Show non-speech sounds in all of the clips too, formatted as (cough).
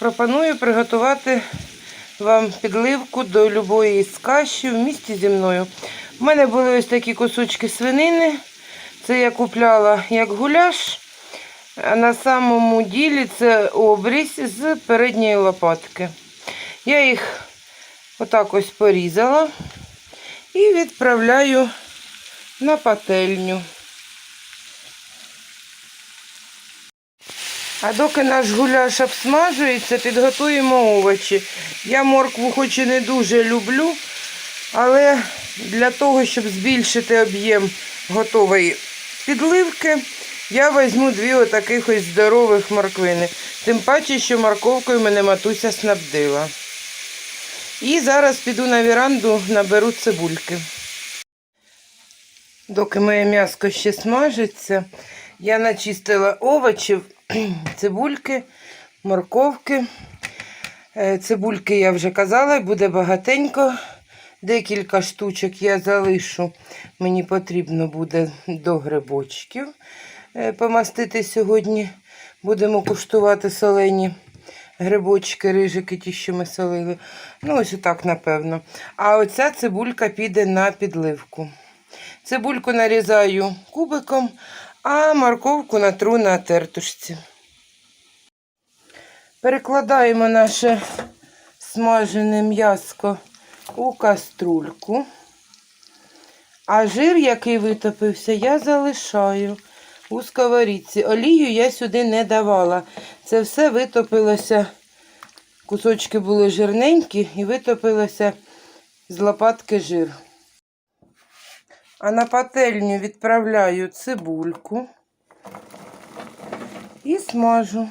Пропоную приготувати вам підливку до любої з каші в місті зі мною. У мене були ось такі кусочки свинини. Це я купляла як гуляш. А на самому ділі це обрізь з передньої лопатки. Я їх отак ось порізала і відправляю на пательню. А доки наш гуляш обсмажується, підготуємо овочі. Я моркву хоч і не дуже люблю, але для того, щоб збільшити об'єм готової підливки, я візьму дві отаких ось здорових морквини. Тим паче, що морковкою мене матуся снабдила. І зараз піду на віранду, наберу цибульки. Доки моє м'яско ще смажиться, я начистила овочів, (clears throat) цибульки, морковки. Е, Цибульки я вже казала, буде багатенько. Декілька штучок я залишу. Мені потрібно буде до грибочків е, помастити сьогодні. Будемо куштувати солені грибочки, рижики, ті, що ми солили. Ну, ось отак, напевно. А оця цибулька піде на підливку. Цибульку нарізаю кубиком, а морковку натру на тертушці. Перекладаємо наше смажене м'яско у каструльку. А жир, який витопився, я залишаю у сковорідці. Олію я сюди не давала. Це все витопилося. Кусочки були жирненькі і витопилося з лопатки жир. А на пательню відправляю цибульку і смажу.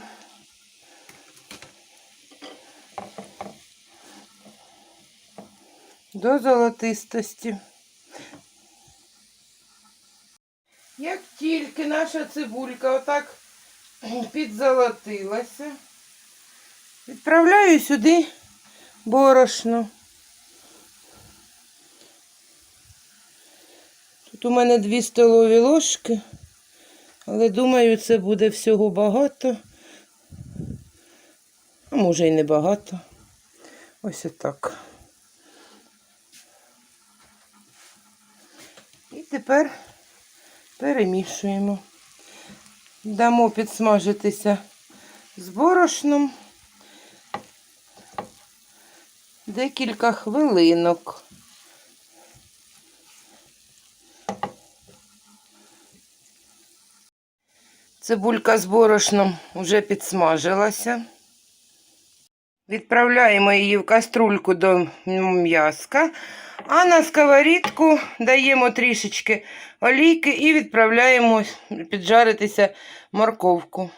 До золотистості. Як тільки наша цибулька отак підзолотилася, відправляю сюди борошно. Тут у мене дві столові ложки, але думаю, це буде всього багато. А може і не багато. Ось отак. І тепер перемішуємо. Дамо підсмажитися з борошном декілька хвилинок. Цибулька з борошном вже підсмажилася. Відправляємо її в каструльку до м'яска, а на сковорідку даємо трішечки олійки і відправляємо піджаритися морковку.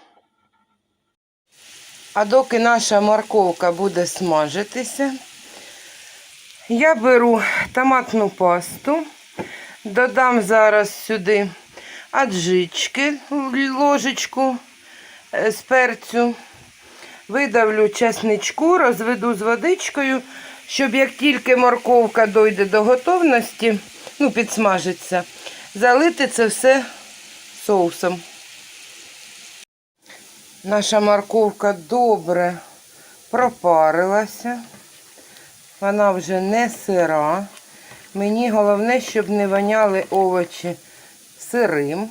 А доки наша морковка буде смажитися, я беру томатну пасту, додам зараз сюди аджички, ложечку е, з перцю. Видавлю чесничку, розведу з водичкою, щоб як тільки морковка дойде до готовності, ну, підсмажиться, залити це все соусом. Наша морковка добре пропарилася. Вона вже не сира. Мені головне, щоб не воняли овочі сирим.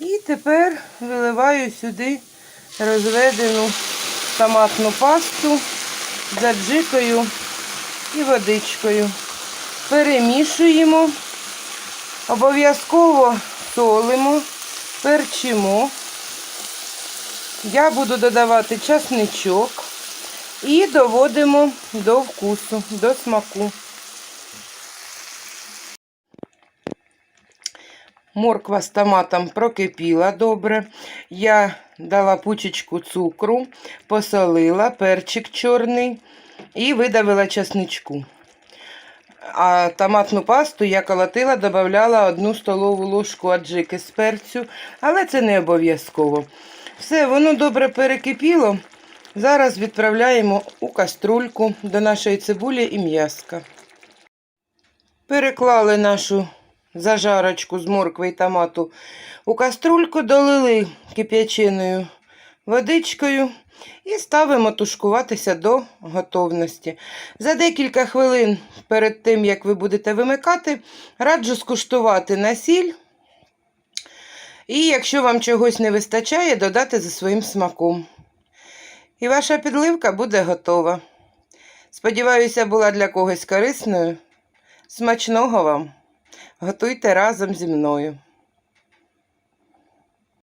І тепер виливаю сюди розведену томатну пасту аджикою і водичкою. Перемішуємо, обов'язково солимо, перчимо. Я буду додавати часничок і доводимо до вкусу, до смаку. Морква з томатом прокипіла добре. Я дала пучечку цукру, посолила перчик чорний і видавила чесничку. А томатну пасту я колотила, додавала одну столову ложку аджики з перцю, але це не обов'язково. Все, воно добре перекипіло. Зараз відправляємо у каструльку до нашої цибулі і м'яска. Переклали нашу зажарочку з моркви і томату у каструльку, долили кип'яченою водичкою І ставимо тушкуватися до готовності. За декілька хвилин перед тим, як ви будете вимикати, раджу скуштувати на сіль. І якщо вам чогось не вистачає, додати за своїм смаком. І ваша підливка буде готова. Сподіваюся, була для когось корисною. Смачного вам! Готуйте разом зі мною.